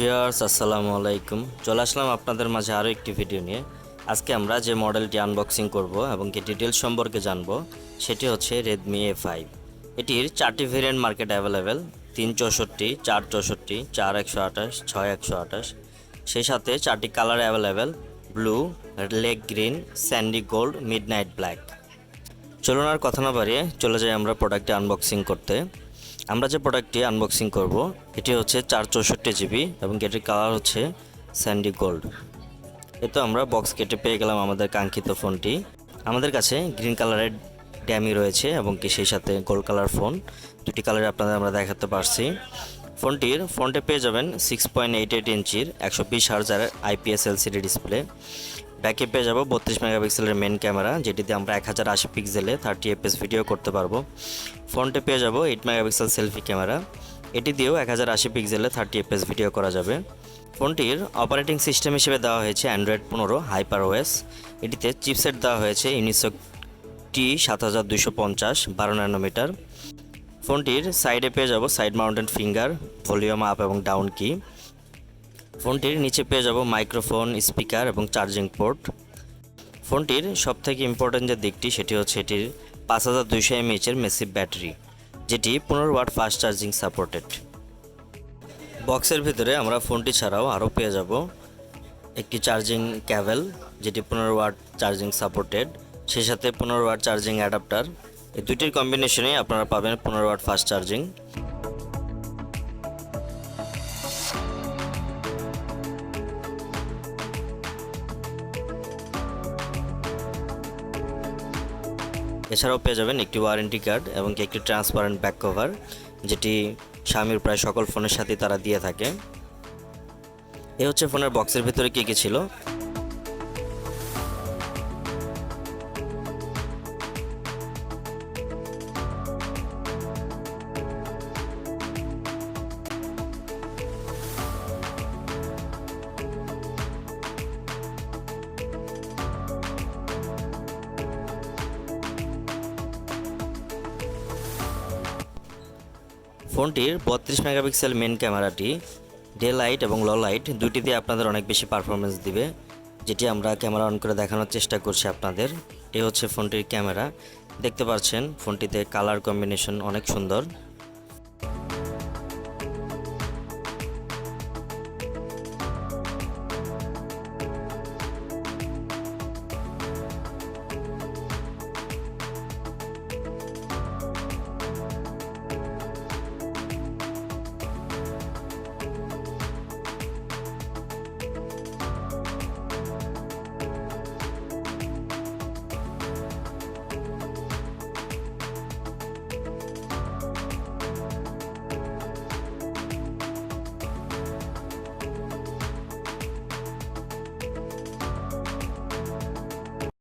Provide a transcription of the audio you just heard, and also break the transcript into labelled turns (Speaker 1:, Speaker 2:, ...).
Speaker 1: Viewers আসসালামু আলাইকুম। চলে আসলাম আপনাদের মাঝে আরও একটি ভিডিও নিয়ে। আজকে আমরা যে মডেলটি আনবক্সিং করব এবং কি ডিটেলস সম্পর্কে জানব, সেটি হচ্ছে রেডমি এ ফাইভ এটির চারটি ভেরিয়েন্ট মার্কেট অ্যাভেলেবেল তিন চৌষট্টি, চার চৌষট্টি, চার একশো আঠাশ, ছয় একশো আঠাশ। সেই সাথে চারটি colour available blue lake green sandy gold midnight black চলুন আর কথা না বাড়িয়ে চলে যাই আমরা প্রোডাক্টটি আনবক্সিং করতে। আমরা যে প্রোডাক্টটি আনবক্সিং করব, এটি হচ্ছে চার চৌষট্টি জিবি এবং এটির কালার হচ্ছে স্যান্ডি গোল্ড এ তো আমরা বক্স কেটে পেয়ে গেলাম আমাদের কাঙ্ক্ষিত ফোনটি আমাদের কাছে গ্রিন কালারের ড্যামি রয়েছে এবং কি সেই সাথে গোল্ড কালার ফোন দুটি কালারে আপনাদের আমরা দেখাতে পারছি। ফোনটির ফোনটে পেয়ে যাবেন সিক্স পয়েন্ট এইট এইট ইঞ্চির একশো বিশ হাজারের আইপিএস এলসিডি ডিসপ্লে ব্যাকে পেয়ে যাব বত্রিশ মেগাপিক্সেলের মেন ক্যামেরা যেটিতে আমরা এক হাজার আশি পিক্সেলে থার্টি এফএস ভিডিও করতে পারব। ফ্রন্টে পেয়ে যাব এইট মেগাপিক্সেল সেলফি ক্যামেরা এটি দিয়েও এক হাজার আশি পিক্সেলে থার্টি এফএস ভিডিও করা যাবে। ফোনটির অপারেটিং সিস্টেম হিসেবে দেওয়া হয়েছে অ্যান্ড্রয়েড পনেরো হাইপার ওয়েস এটিতে চিপসেট দেওয়া হয়েছে ইউনিসক টি সাত হাজার দুশো পঞ্চাশ, বারো ন্যানোমিটার ফোনটির সাইডে পেয়ে যাব side mounted finger volume up এবং ডাউন কি ফোনটির নিচে পেয়ে যাব মাইক্রোফোন, স্পিকার এবং চার্জিং পোর্ট। ফোনটির সবথেকে ইম্পর্ট্যান্ট যে দিকটি, সেটি হচ্ছে এটির পাঁচ হাজার দুইশো এমএইচের মেসিভ ব্যাটারি যেটি পনেরো ওয়াট ফাস্ট চার্জিং সাপোর্টেড বক্সের ভিতরে আমরা ফোনটি ছাড়াও আরও পেয়ে যাব একটি চার্জিং ক্যাবেল যেটি পনেরো ওয়াট চার্জিং সাপোর্টেড সেই সাথে পনেরো ওয়াট চার্জিং অ্যাডাপ্টার এই দুটির কম্বিনেশনেই আপনারা পাবেন পনেরো ওয়াট ফাস্ট চার্জিং এছাড়াও পেয়ে যাবেন একটি ওয়ারেন্টি কার্ড এবং একটি ট্রান্সপারেন্ট ব্যাক কভার যেটি স্বামীর প্রায় সকল ফোনের সাথে তারা দিয়ে থাকে। এ হচ্ছে ফোনের বক্সের ভিতরে কী কী ছিল? ফোনটির বত্রিশ মেগাপিক্সেল মেন ক্যামেরাটি ডে লাইট এবং ল লাইট দিয়ে আপনাদের অনেক বেশি পারফরমেন্স দিবে, যেটি আমরা ক্যামেরা অন করে দেখানোর চেষ্টা করছি আপনাদের। এ হচ্ছে ফোনটির ক্যামেরা। দেখতে পাচ্ছেন, ফোনটিতে কালার কম্বিনেশন অনেক সুন্দর।